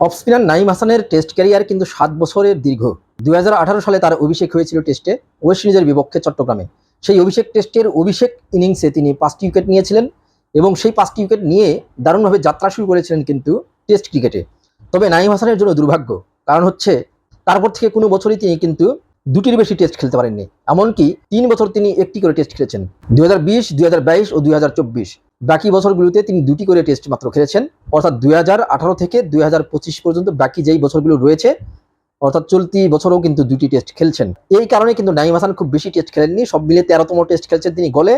Off spinner Naim হাসানের test career কিন্তু সাত বছরের দীর্ঘ। দুই হাজার আঠারো সালে তার অভিষেক হয়েছিল টেস্টে ওয়েস্ট ইন্ডিজের বিপক্ষে চট্টগ্রামে। সেই অভিষেক টেস্টের অভিষেক ইনিংসে তিনি পাঁচটি উইকেট নিয়েছিলেন এবং সেই পাঁচটি উইকেট নিয়ে দারুণভাবে যাত্রা শুরু করেছিলেন কিন্তু টেস্ট ক্রিকেটে। তবে নাইম হাসানের জন্য দুর্ভাগ্য, কারণ হচ্ছে তারপর থেকে কোনো বছরই তিনি কিন্তু দুটির বেশি টেস্ট খেলতে পারেননি। এমনকি তিন বছর তিনি একটি করে টেস্ট খেলেছেন। দু হাজার বিশ ও চব্বিশ। বাকি বছরগুলোতে তিনি দুটি করে টেস্ট মাত্র খেলেছেন। অর্থাৎ দুই হাজার আঠারো থেকে দুই হাজার পঁচিশ পর্যন্ত বাকি যেই বছরগুলো রয়েছে, অর্থাৎ চলতি বছরও কিন্তু দুটি টেস্ট খেলছেন। এই কারণে কিন্তু নাইম হাসান খুব বেশি টেস্ট খেলেননি, সব মিলে তেরোতম টেস্ট খেলছেন তিনি গলে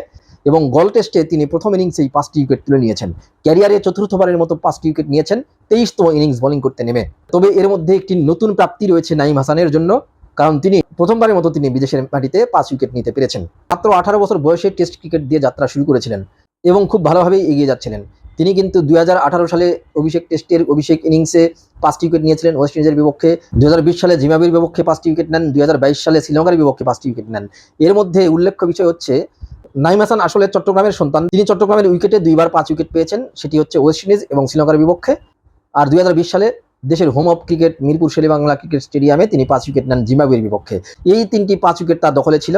এবং গল টেস্টে তিনি প্রথম ইনিংসেই পাঁচটি উইকেট তুলে নিয়েছেন। ক্যারিয়ারে চতুর্থবারের মতো পাঁচটি উইকেট নিয়েছেন, তেইশতম ইনিংস বোলিং করতে নেমে। তবে এর মধ্যে একটি নতুন প্রাপ্তি রয়েছে নাইম হাসানের জন্য, কারণ তিনি প্রথমবারের মতো তিনি বিদেশের মাটিতে পাঁচ উইকেট নিতে পেরেছেন। মাত্র আঠারো বছর বয়সে টেস্ট ক্রিকেট দিয়ে যাত্রা শুরু করেছিলেন। এবং খুব ভালোভাবেই এগিয়ে যাচ্ছিলেন। তিনি কিন্তু দুই হাজার আঠারো সালে অভিষেক টেস্টের অভিষেক ইনিংসে পাঁচটি উইকেট নিয়েছিলেন। ওয়েস্ট ইন্ডিজের বিপক্ষে দুই হাজার বিশ সালে জিম্বাবুয়ের বিপক্ষে পাঁচটি উইকেট নেন। দুই হাজার বাইশ সালে শ্রীলঙ্কার বিপক্ষে পাঁচটি উইকেট নেন। এর মধ্যে উল্লেখ্য বিষয় হচ্ছে নাইম হাসান আসলে চট্টগ্রামের সন্তান। তিনি চট্টগ্রামের উইকেটে দুইবার পাঁচ উইকেট পেয়েছেন। সেটি হচ্ছে ওয়েস্ট ইন্ডিজ এবং শ্রীলঙ্কার বিপক্ষে। আর দুই হাজার বিশ সালে দেশের home of cricket Mirpur Sher-e-Bangla cricket স্টেডিয়ামে তিনি পাঁচ উইকেট নেন জিম্বাবুয়ের বিপক্ষে। এই তিনটি পাঁচ উইকেট তার দখলে ছিল।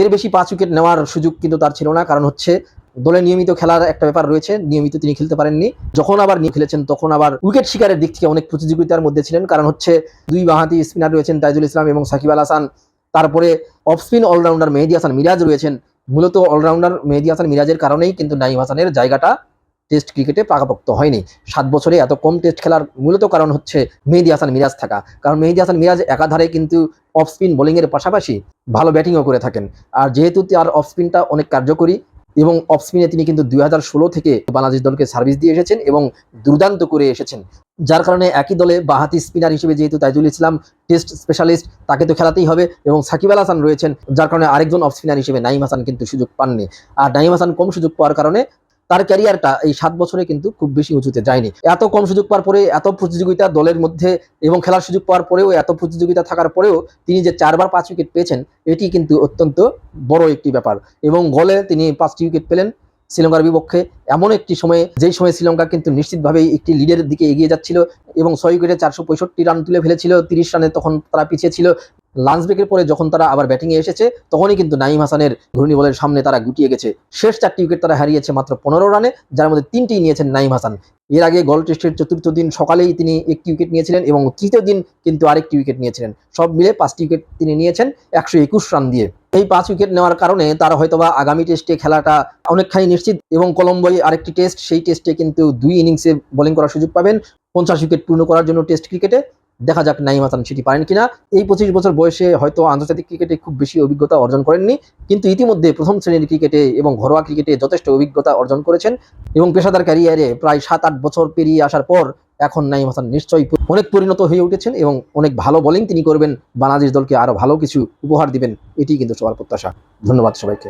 এর বেশি পাঁচ উইকেট নেওয়ার সুযোগ কিন্তু তার ছিল না। কারণ হচ্ছে দলে নিয়মিত খেলার একটা ব্যাপার রয়েছে, নিয়মিত তিনি খেলতে পারেননি। যখন আবার নিয়ে খেলেছেন, তখন আবার উইকেট শিকারের দিক থেকে অনেক প্রতিযোগিতার মধ্যে ছিলেন। কারণ হচ্ছে দুই বাহাতি স্পিনার রয়েছেন তাইজুল ইসলাম এবং সাকিব আল হাসান। তারপরে off spin allrounder Mehedi Hasan Miraz রয়েছেন। মূলত অলরাউন্ডার মেহেদি হাসান মিরাজের কারণেই কিন্তু নাইম হাসানের জায়গাটা টেস্ট ক্রিকেটে পাকাপোক্ত হয়নি। সাত বছরে এত কম টেস্ট খেলার মূলত কারণ হচ্ছে মেহেদি হাসান মিরাজ থাকা। কারণ মেহেদি হাসান মিরাজ একাধারে কিন্তু অফ স্পিন বোলিংয়ের পাশাপাশি ভালো ব্যাটিংও করে থাকেন। আর যেহেতু তার অফ স্পিনটা অনেক কার্যকরী এবং অফস্পিনে তিনি কিন্তু দুই হাজার ষোলো থেকে বাংলাদেশ দলকে সার্ভিস দিয়ে এসেছেন এবং দুর্দান্ত করে এসেছেন। যার কারণে একই দলে বাহাতি স্পিনার হিসেবে যেহেতু তাইজুল ইসলাম টেস্ট স্পেশালিস্ট, তাকে তো খেলাতেই হবে এবং সাকিব আল হাসান রয়েছেন, যার কারণে আরেকজন অফ স্পিনার হিসেবে নাইম হাসান কিন্তু সুযোগ পাননি। আর নাইম হাসান কম সুযোগ পাওয়ার কারণে তার ক্যারিয়ারটা এই সাত বছরে কিন্তু খুব বেশি উঁচুতে যায়নি। এত কম সুযোগ পাওয়ার পরে, এত প্রতিযোগিতা দলের মধ্যে এবং খেলার সুযোগ পাওয়ার পরেও, এত প্রতিযোগিতা থাকার পরেও তিনি যে চারবার পাঁচ উইকেট পেয়েছেন, এটি কিন্তু অত্যন্ত বড় একটি ব্যাপার। এবং গলে তিনি পাঁচটি উইকেট পেলেন শ্রীলঙ্কার বিপক্ষে। এমন একটি সময়ে, যেই সময় শ্রীলঙ্কা কিন্তু নিশ্চিতভাবেই একটি লিডের দিকে এগিয়ে যাচ্ছিল এবং ছয় উইকেটে চারশো পঁয়ষট্টি রান তুলে ফেলেছিল, তিরিশ রানে তখন তারা পিছিয়ে ছিল। লাঞ্চ ব্রেকের পরে যখন তারা আবার ব্যাটিংয়ে এসেছে, তখনই কিন্তু নাইম হাসানের ঘূর্ণি বলের সামনে তারা গুটিয়ে গেছে। শেষ চারটি উইকেট তারা হারিয়েছে মাত্র পনেরো রানে যার মধ্যে তিনটি নিয়েছেন নাইম হাসান। এর আগে গল টেস্টের চতুর্থ দিন সকালেই তিনি একটি উইকেট নিয়েছিলেন এবং তৃতীয় দিন কিন্তু আরেকটি উইকেট নিয়েছিলেন। সব মিলে পাঁচটি উইকেট তিনি নিয়েছেন একশো একুশ রান দিয়ে। এই পাঁচ উইকেট নেওয়ার কারণে তার হয়তোবা আগামী টেস্টে খেলাটা অনেকখানি নিশ্চিত এবং কলম্বোয় আরেকটি টেস্ট সেই টেস্টে কিন্তু দুই ইনিংসে বোলিং করার সুযোগ পাবেন। পঞ্চাশ উইকেট পূর্ণ করার জন্য টেস্ট ক্রিকেটে দেখা যাক নাইম হাসান সেটি পারেন কিনা। এই পঁচিশ বছর বয়সে হয়তো আন্তর্জাতিক ক্রিকেটে খুব বেশি অভিজ্ঞতা অর্জন করেননি, কিন্তু ইতিমধ্যে প্রথম শ্রেণির ক্রিকেটে এবং ঘরোয়া ক্রিকেটে যথেষ্ট অভিজ্ঞতা অর্জন করেছেন এবং পেশাদার ক্যারিয়ারে প্রায় সাত আট বছর পেরিয়ে আসার পর এখন নাইম হাসান নিশ্চয়ই অনেক পরিণত হয়ে উঠেছেন এবং অনেক ভালো বোলিং তিনি করবেন। বাংলাদেশ দলকে আরও ভালো কিছু উপহার দিবেন এটি কিন্তু সবার প্রত্যাশা। ধন্যবাদ সবাইকে।